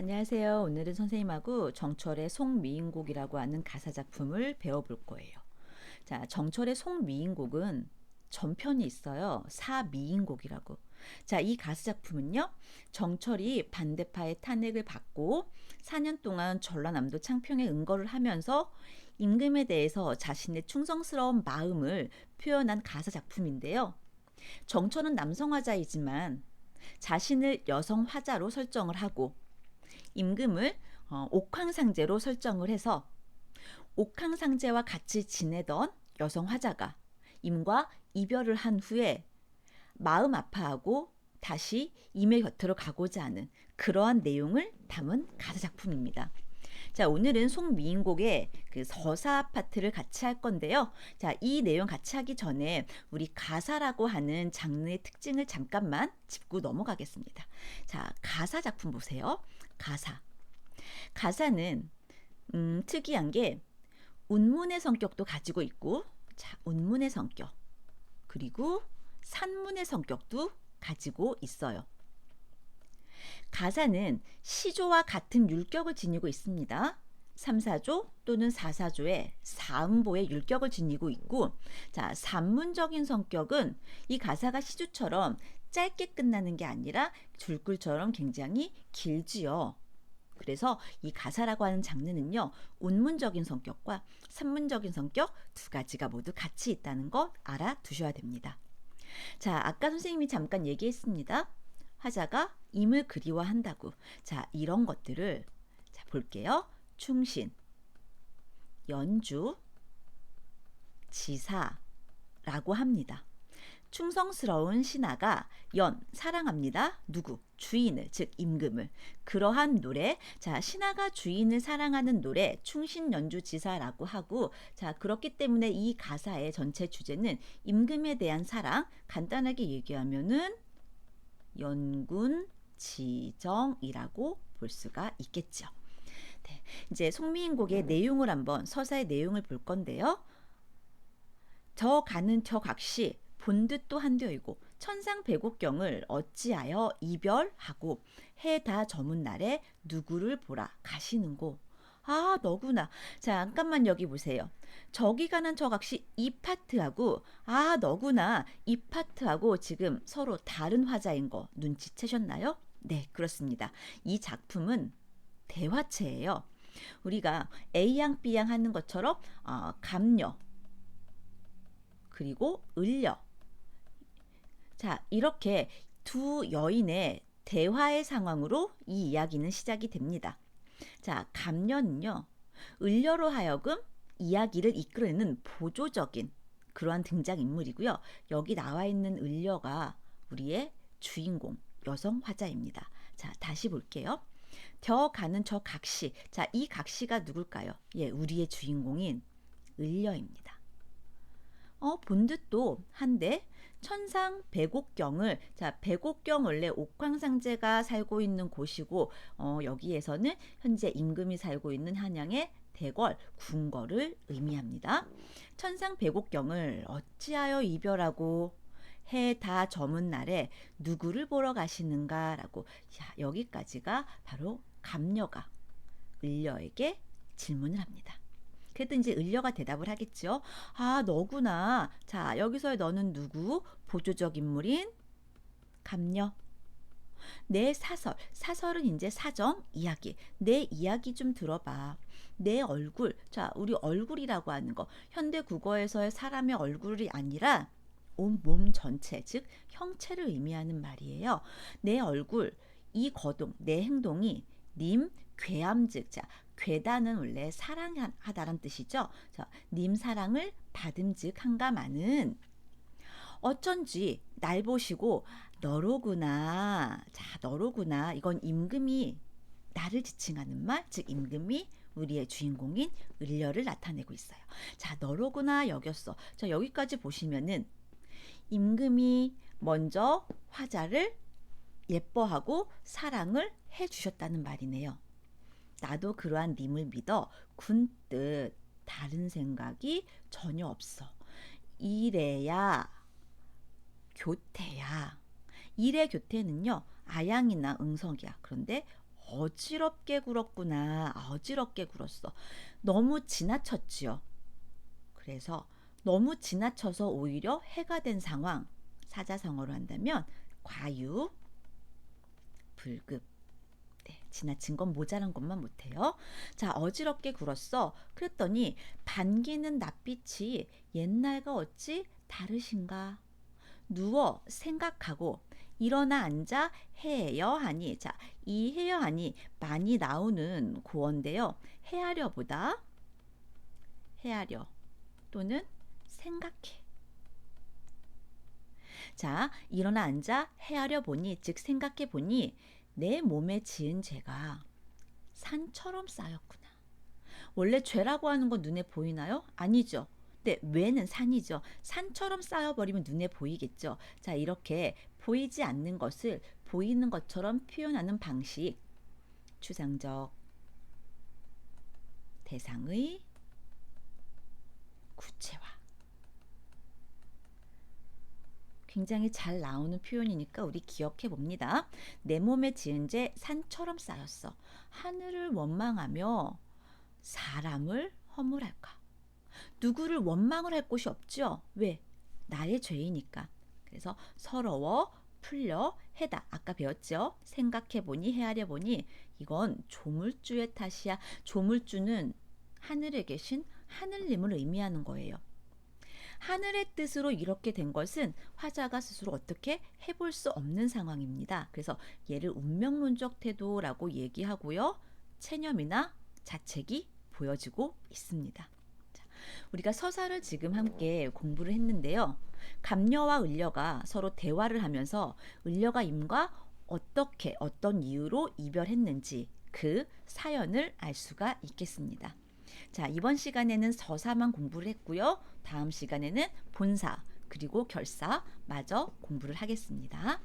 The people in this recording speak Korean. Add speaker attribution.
Speaker 1: 안녕하세요. 오늘은 선생님하고 정철의 송미인곡이라고 하는 가사 작품을 배워볼 거예요. 자, 정철의 송미인곡은 전편이 있어요. 사미인곡이라고. 자, 이 가사 작품은요. 정철이 반대파의 탄핵을 받고 4년 동안 전라남도 창평에 응거를 하면서 임금에 대해서 자신의 충성스러운 마음을 표현한 가사 작품인데요. 정철은 남성 화자이지만 자신을 여성 화자로 설정을 하고 임금을 어, 옥황상제로 설정을 해서 옥황상제와 같이 지내던 여성 화자가 임과 이별을 한 후에 마음 아파하고 다시 임의 곁으로 가고자 하는 그러한 내용을 담은 가사 작품입니다. 자, 오늘은 송미인곡의 그 서사 파트를 같이 할 건데요. 자, 이 내용 같이 하기 전에 우리 가사라고 하는 장르의 특징을 잠깐만 짚고 넘어가겠습니다. 자, 가사 작품 보세요. 가사. 가사는 음, 특이한 게 운문의 성격도 가지고 있고, 자, 운문의 성격. 그리고 산문의 성격도 가지고 있어요. 가사는 시조와 같은 율격을 지니고 있습니다. 3, 4조 또는 4, 4조의 사음보의 율격을 지니고 있고 자, 산문적인 성격은 이 가사가 시조처럼 짧게 끝나는 게 아니라 줄글처럼 굉장히 길지요. 그래서 이 가사라고 하는 장르는요, 운문적인 성격과 산문적인 성격 두 가지가 모두 같이 있다는 것 알아두셔야 됩니다. 자, 아까 선생님이 잠깐 얘기했습니다. 화자가 임을 그리워한다고. 자, 이런 것들을 자, 볼게요. 충신, 연주, 지사라고 합니다. 충성스러운 신하가 연 사랑합니다. 누구? 주인을 즉 임금을 그러한 노래 자 신하가 주인을 사랑하는 노래 충신 연주 지사라고 하고 자 그렇기 때문에 이 가사의 전체 주제는 임금에 대한 사랑 간단하게 얘기하면은 연군 지정이라고 볼 수가 있겠죠. 네, 이제 송미인곡의 내용을 한번 서사의 내용을 볼 건데요. 저 가는 저 각시 본듯도 한되이고 천상 백옥경을 어찌하여 이별하고 해 다 저문 날에 누구를 보라 가시는고 아 너구나. 자 잠깐만 여기 보세요. 저기 가는 저 각시 이 파트하고 아 너구나. 이 파트하고 지금 서로 다른 화자인 거 눈치채셨나요? 네 그렇습니다. 이 작품은 대화체예요. 우리가 A양 B양 하는 것처럼 어, 감녀 그리고 을려 자, 이렇게 두 여인의 대화의 상황으로 이 이야기는 시작이 됩니다. 자, 감년은요, 을려로 하여금 이야기를 이끌어내는 보조적인 그러한 등장인물이고요. 여기 나와 있는 을려가 우리의 주인공, 여성 화자입니다. 자, 다시 볼게요. 저 가는 저 각시. 자, 이 각시가 누굴까요? 예, 우리의 주인공인 을려입니다. 어, 본 듯도 한데 천상 백옥경을 자 백옥경 원래 옥황상제가 살고 있는 곳이고 어, 여기에서는 현재 임금이 살고 있는 한양의 대궐 궁궐을 의미합니다. 천상 백옥경을 어찌하여 이별하고 해 다 저문 날에 누구를 보러 가시는가라고 자 여기까지가 바로 감녀가 을려에게 질문을 합니다. 그래도 이제 을려가 대답을 하겠죠. 아, 너구나. 자, 여기서의 너는 누구? 보조적 인물인 감녀. 내 사설, 사설은 이제 사정, 이야기. 내 이야기 좀 들어봐. 내 얼굴, 자, 우리 얼굴이라고 하는 거. 현대 국어에서의 사람의 얼굴이 아니라 온몸 전체, 즉, 형체를 의미하는 말이에요. 내 얼굴, 이 거동, 내 행동이 님 괴함 즉 자 괴다는 원래 사랑하다란 뜻이죠. 자, 님 사랑을 받음직한가 마는 어쩐지 날 보시고 너로구나. 자, 너로구나. 이건 임금이 나를 지칭하는 말, 즉 임금이 우리의 주인공인 을려를 나타내고 있어요. 자, 너로구나 여겼어. 자, 여기까지 보시면은 임금이 먼저 화자를 예뻐하고 사랑을 해 주셨다는 말이네요. 나도 그러한 님을 믿어 군뜻 다른 생각이 전혀 없어. 이래야 교태야. 이래 교태는요. 아양이나 응석이야. 그런데 어지럽게 굴었구나. 아, 어지럽게 굴었어. 너무 지나쳤지요. 그래서 너무 지나쳐서 오히려 해가 된 상황. 사자성어로 한다면 과유, 불급. 네, 지나친 건 모자란 것만 못해요. 자, 어지럽게 굴었어. 그랬더니 반기는 낯빛이 옛날과 어찌 다르신가? 누워 생각하고 일어나 앉아 해여 하니 자, 이 해여 하니 많이 나오는 고어인데요. 헤아려보다 헤아려 또는 생각해. 자, 일어나 앉아 헤아려 보니 즉 생각해 보니 내 몸에 지은 죄가 산처럼 쌓였구나. 원래 죄라고 하는 건 눈에 보이나요? 아니죠. 네, 왜는 산이죠. 산처럼 쌓여버리면 눈에 보이겠죠. 자, 이렇게 보이지 않는 것을 보이는 것처럼 표현하는 방식. 추상적 대상의 구체화. 굉장히 잘 나오는 표현이니까 우리 기억해 봅니다. 내 몸에 지은 죄 산처럼 쌓였어. 하늘을 원망하며 사람을 허물할까? 누구를 원망을 할 곳이 없죠. 왜? 나의 죄이니까. 그래서 서러워 풀려 해다. 아까 배웠죠? 생각해 보니 헤아려 보니 이건 조물주의 탓이야. 조물주는 하늘에 계신 하늘님을 의미하는 거예요. 하늘의 뜻으로 이렇게 된 것은 화자가 스스로 어떻게 해볼 수 없는 상황입니다. 그래서 얘를 운명론적 태도라고 얘기하고요. 체념이나 자책이 보여지고 있습니다. 자, 우리가 서사를 지금 함께 공부를 했는데요. 감녀와 을려가 서로 대화를 하면서 을려가 임과 어떻게 어떤 이유로 이별했는지 그 사연을 알 수가 있겠습니다. 자, 이번 시간에는 서사만 공부를 했고요. 다음 시간에는 본사 그리고 결사 마저 공부를 하겠습니다.